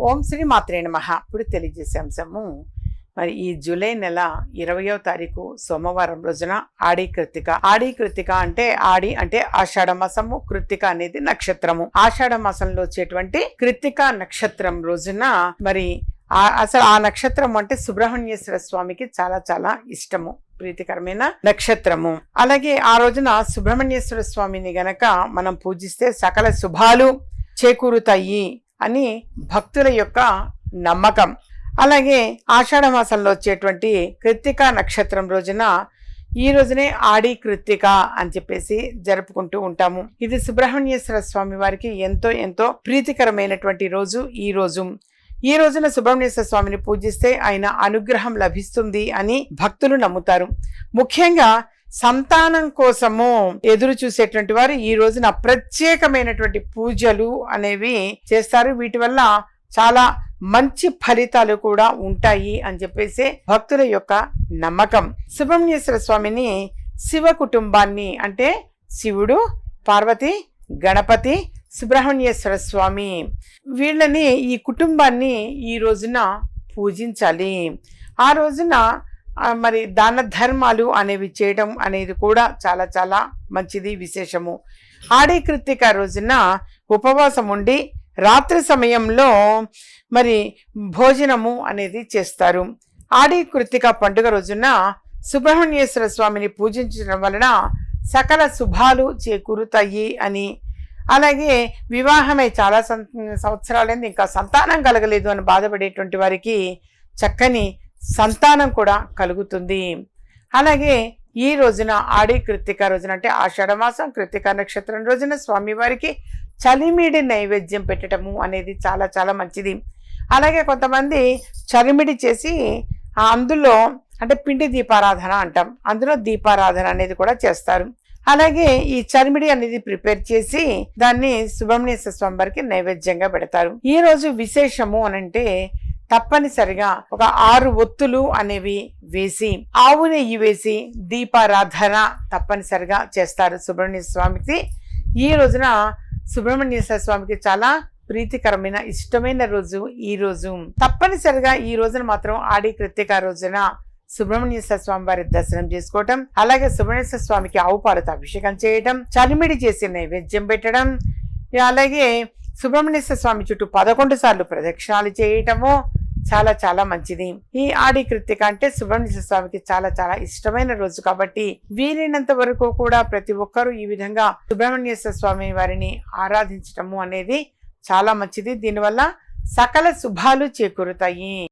ఓం శ్రీ మాత్రే నమ. ఇప్పుడు తెలియజేసే అంశము మరి ఈ జూలై నెల ఇరవయో తారీఖు సోమవారం రోజున ఆడి కృత్తిక ఆడి కృత్తిక అంటే ఆడి అంటే ఆషాఢ మాసము కృత్తిక అనేది నక్షత్రము. ఆషాఢ మాసంలో వచ్చేటువంటి కృతిక నక్షత్రం రోజున మరి ఆ- అసలు ఆ నక్షత్రం అంటే సుబ్రహ్మణ్యేశ్వర స్వామికి చాలా చాలా ఇష్టము ప్రీతికరమైన నక్షత్రము. అలాగే ఆ రోజున సుబ్రహ్మణ్యేశ్వర స్వామిని గనక మనం పూజిస్తే సకల శుభాలు చేకూరుతాయి. అని భక్తుల యొక్క నమ్మకం. అలాగే ఆషాఢ మాసంలో వచ్చేటువంటి కృత్తిక నక్షత్రం రోజున ఈ రోజునే ఆడి కృత్తిక అని చెప్పేసి జరుపుకుంటూ ఉంటాము. ఇది సుబ్రహ్మణ్యేశ్వర స్వామి వారికి ఎంతో ఎంతో ప్రీతికరమైనటువంటి రోజు ఈ రోజు. ఈ రోజున సుబ్రహ్మణ్యేశ్వర స్వామిని పూజిస్తే ఆయన అనుగ్రహం లభిస్తుంది అని భక్తులు నమ్ముతారు. ముఖ్యంగా సంతానం కోసము ఎదురు చూసేటువంటి వారు ఈ రోజున ప్రత్యేకమైనటువంటి పూజలు అనేవి చేస్తారు. వీటి వల్ల చాలా మంచి ఫలితాలు కూడా ఉంటాయి అని చెప్పేసి భక్తుల యొక్క నమ్మకం. సుబ్రహ్మణ్యేశ్వర స్వామిని శివ కుటుంబాన్ని అంటే శివుడు పార్వతి గణపతి సుబ్రహ్మణ్యేశ్వర స్వామి వీళ్ళని ఈ కుటుంబాన్ని ఈ రోజున పూజించాలి. ఆ రోజున మరి దాన ధర్మాలు అనేవి చేయడం అనేది కూడా చాలా చాలా మంచిది విశేషము. ఆడే కృత్తిక రోజున ఉపవాసం ఉండి రాత్రి సమయంలో మరి భోజనము అనేది చేస్తారు. ఆడి కృత్తిక పండుగ రోజున సుబ్రహ్మణ్యేశ్వర స్వామిని పూజించడం వలన సకల శుభాలు చేకూరుతాయి అని. అలాగే వివాహమై చాలా సం సంవత్సరాలైంది ఇంకా సంతానం కలగలేదు అని బాధపడేటువంటి వారికి చక్కని సంతానం కూడా కలుగుతుంది. అలాగే ఈ రోజున ఆడి కృత్తిక రోజున అంటే ఆషాఢమాసం కృత్తిక నక్షత్రం రోజున స్వామివారికి చలిమిడి నైవేద్యం పెట్టడము అనేది చాలా చాలా మంచిది. అలాగే కొంతమంది చలిమిడి చేసి అందులో అంటే పిండి దీపారాధన అంటాం. అందులో దీపారాధన అనేది కూడా చేస్తారు. అలాగే ఈ చరిమిడి అనేది ప్రిపేర్ చేసి దాన్ని సుబ్రహ్మణ్య స్వామి వారికి నైవేద్యంగా పెడతారు. ఈ రోజు విశేషము అనంటే తప్పనిసరిగా ఒక ఆరు ఒత్తులు అనేవి వేసి ఆవు నెయ్యి వేసి దీపారాధన తప్పనిసరిగా చేస్తారు సుబ్రహ్మణ్య స్వామికి. ఈ రోజున సుబ్రహ్మణ్యేశ్వర స్వామికి చాలా ప్రీతికరమైన ఇష్టమైన రోజు ఈ రోజు. తప్పనిసరిగా ఈ రోజున మాత్రం ఆడి కృత్తిక రోజున సుబ్రహ్మణ్యేశ్వర స్వామి వారి దర్శనం చేసుకోవటం అలాగే సుబ్రహ్మణ్యేశ్వర స్వామికి ఆవు పాలతో అభిషేకం చేయటం చలిమిడి చేసి నైవేద్యం పెట్టడం అలాగే సుబ్రహ్మణ్యేశ్వర స్వామి చుట్టూ పదకొండు సార్లు ప్రదక్షిణాలు చేయటము చాలా చాలా మంచిది. ఈ ఆడి కృత్తిక అంటే సుబ్రహ్మణ్య స్వామికి చాలా చాలా ఇష్టమైన రోజు కాబట్టి వీలైనంత వరకు కూడా ప్రతి ఒక్కరూ ఈ విధంగా సుబ్రహ్మణ్యేశ్వర స్వామి వారిని ఆరాధించటము అనేది చాలా మంచిది. దీనివల్ల సకల శుభాలు చేకూరుతాయి.